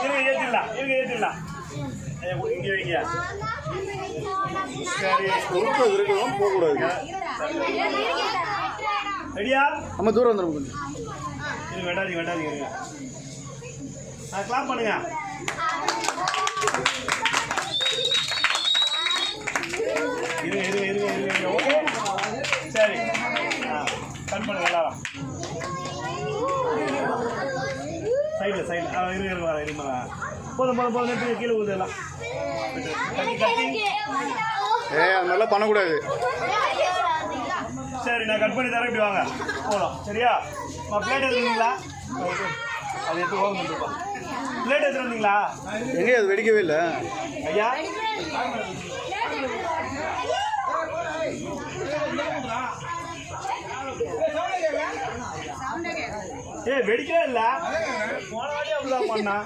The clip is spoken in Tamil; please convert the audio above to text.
இருங்க ஏற்றிடலாம் இருங்க ஏற்றிடலாம் இங்கே வைங்க. சரி ஒருத்தர் இருக்கலாம் போகக்கூடாது. ரெடியா? நம்ம தூரம் வந்துடும் கொஞ்சம். இருங்க வெட்டாதீங்க வெட்டாதீங்க இருங்க ஆ கிளாப் பண்ணுங்க. இருங்க இருங்க இருங்க இருங்க இருங்க. ஓகே சரி. ஆ கட் பண்ணுங்க எல்லாரும். ஆ இருங்க இருங்க வரேன் இருங்க வரேன். போதும் போதும் போதும் நிறுத்துங்க கீழே ஊது எல்லாம் கட்டி கட்டி ஏ அது மாதிரிலாம் பண்ணக்கூடாது. சரி நான் கட் பண்ணி தரேன் இப்படி வாங்க. போதும் சரியா? பிளேட் எடுத்துருந்தீங்களா? அது எடுத்து ஓகம் பண்ணிருப்பா பிளேட் எடுத்துட்டு வந்தீங்களா எங்கே அது வெடிக்கவே இல்லை. ஐயா? ஏய் வெடிக்கவே இல்ல. போன வாட்டி அப்படிதான் பண்ணா